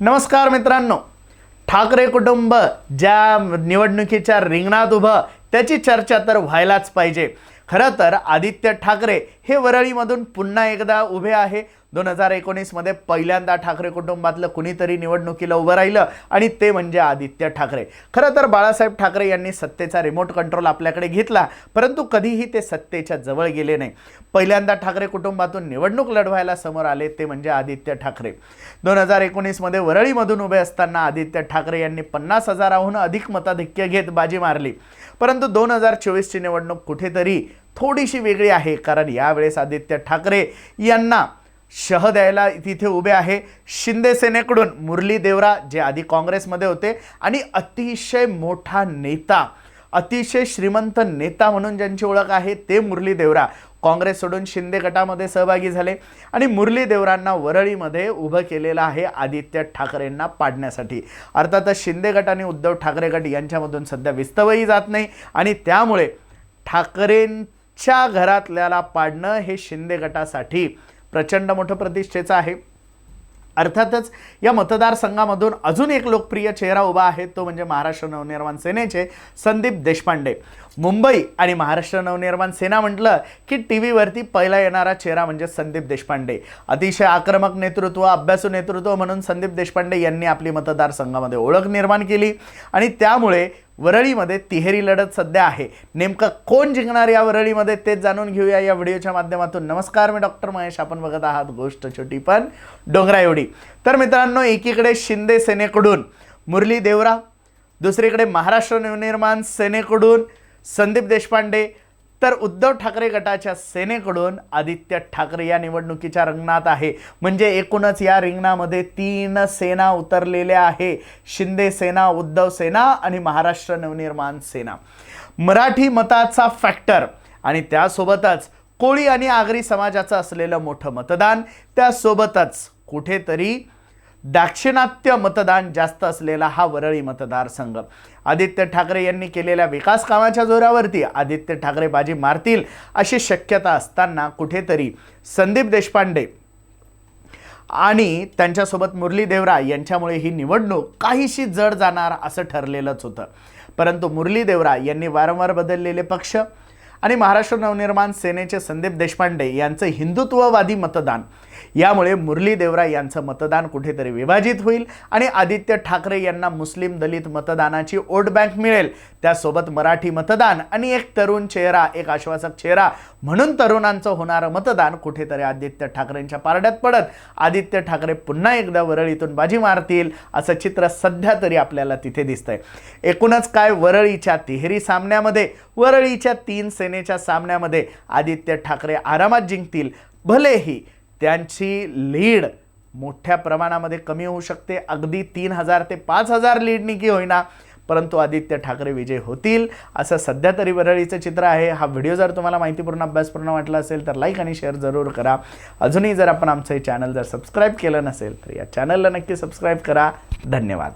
नमस्कार मित्रांनो. ठाकरे कुटुंब ज्या निवडणुकीच्या रिंगणात उभं त्याची चर्चा तर व्हायलाच पाहिजे. खरं तर आदित्य ठाकरे हे वरळीमधून पुन्हा एकदा उभे आहे. दोन हजार एकोणीसमध्ये पहिल्यांदा ठाकरे कुटुंबातलं कुणीतरी निवडणुकीला उभं राहिलं आणि ते म्हणजे आदित्य ठाकरे. खरं तर बाळासाहेब ठाकरे यांनी सत्तेचा रिमोट कंट्रोल आपल्याकडे घेतला परंतु कधीही ते सत्तेच्या जवळ गेले नाही. पहिल्यांदा ठाकरे कुटुंबातून निवडणूक लढवायला समोर आले ते म्हणजे आदित्य ठाकरे. दोन हजार एकोणीसमध्ये वरळीमधून उभे असताना आदित्य ठाकरे यांनी पन्नास हजाराहून अधिक मताधिक्य घेत बाजी मारली. परंतु दोन हजार चोवीसची निवडणूक कुठेतरी थोडीशी वेगळी आहे कारण यावेळेस आदित्य ठाकरे यांना शह द्यायला तिथे उभे आहे. शिंदे सेनेकडून मुरली देवरा जे आधी काँग्रेसमध्ये होते आणि अतिशय मोठा नेता अतिशय श्रीमंत नेता म्हणून ज्यांची ओळख आहे ते मुरली देवरा. काँग्रेस सोडून शिंदे गटामध्ये सहभागी झाले. आणि मुरली देवरांना वरळीमध्ये उभं केलेलं आहे आदित्य ठाकरेंना पाडण्यासाठी. अर्थातच शिंदे गट आणि उद्धव ठाकरे गट यांच्यामधून सध्या विस्तवही जात नाही. आणि त्यामुळे ठाकरेंच्या घरातल्याला पाडणं हे शिंदे गटासाठी प्रचंड मोठं प्रतिष्ठेचं आहे. अर्थातच या मतदारसंघामधून अजून एक लोकप्रिय चेहरा उभा आहे तो म्हणजे महाराष्ट्र नवनिर्माण सेनेचे संदीप देशपांडे. मुंबई आणि महाराष्ट्र नवनिर्माण सेना म्हटलं की टी व्हीवरती पहिला येणारा चेहरा म्हणजे संदीप देशपांडे. अतिशय आक्रमक नेतृत्व अभ्यासू नेतृत्व म्हणून संदीप देशपांडे यांनी आपली मतदारसंघामध्ये ओळख निर्माण केली आणि त्यामुळे वरळीमध्ये तिहेरी लढत सध्या आहे. नेमकं कोण जिंकणार या वरळीमध्ये तेच जाणून घेऊया या व्हिडिओच्या माध्यमातून. नमस्कार मी डॉक्टर महेश. आपण बघत आहात गोष्ट छोटी पण डोंगरा एवढी. तर मित्रांनो एकीकडे शिंदे सेनेकडून मुरली देवरा दुसरीकडे महाराष्ट्र नवनिर्माण सेनेकडून संदीप देशपांडे तर उद्धव ठाकरे गटाच्या सेनेकडून आदित्य ठाकरे या निवडणुकीच्या रंगणात आहे. म्हणजे एकूणच या रिंगणामध्ये तीन सेना उतरलेल्या आहे. शिंदे सेना उद्धव सेना आणि महाराष्ट्र नवनिर्माण सेना. मराठी मताचा फॅक्टर आणि त्यासोबतच कोळी आणि आगरी समाजाचं असलेलं मोठं मतदान त्यासोबतच कुठेतरी दाक्षिणात्य मतदान जास्त असलेला हा वरळी मतदारसंघ. आदित्य ठाकरे यांनी केलेल्या विकास कामाच्या जोरावरती आदित्य ठाकरे बाजी मारतील अशी शक्यता असताना कुठेतरी संदीप देशपांडे आणि त्यांच्यासोबत मुरली देवरा यांच्यामुळे ही निवडणूक काहीशी जड जाणार असं ठरलेलंच होतं. परंतु मुरली देवरा यांनी वारंवार बदललेले पक्ष आणि महाराष्ट्र नवनिर्माण सेनेचे संदीप देशपांडे यांचं हिंदुत्ववादी मतदान. यामुळे मुरली देवरा यांचं मतदान कुठेतरी विभाजित होईल आणि आदित्य ठाकरे यांना मुस्लिम दलित मतदानाची वोट बँक मिळेल. त्यासोबत मराठी मतदान आणि एक तरुण चेहरा एक आश्वासक चेहरा म्हणून तरुणांचं होणारं मतदान कुठेतरी आदित्य ठाकरेंच्या पारड्यात पडत. आदित्य ठाकरे पुन्हा एकदा वरळीतून बाजी मारतील असं चित्र सध्या तरी आपल्याला तिथे दिसतंय. एकूणच काय वरळीच्या तिहेरी सामन्यामध्ये? वरळीच्या तीन शिवसेनेच्या सामन्यामध्ये आदित्य ठाकरे आरामात जिंकतील. भलेही त्यांची लीड मोठ्या प्रमाणामध्ये कमी होऊ शकते. अगदी तीन हजार ते पाच हजार लीडनी की होईना परंतु आदित्य ठाकरे विजय होतील असं सध्या तरी वरळीचं चित्र आहे. हा व्हिडिओ जर तुम्हाला माहितीपूर्ण अभ्यासपूर्ण वाटला असेल तर लाईक आणि शेअर जरूर करा. अजूनही जर आपण आमचं हे चॅनल जर सबस्क्राईब केलं नसेल तर या चॅनलला नक्की सबस्क्राईब करा. धन्यवाद.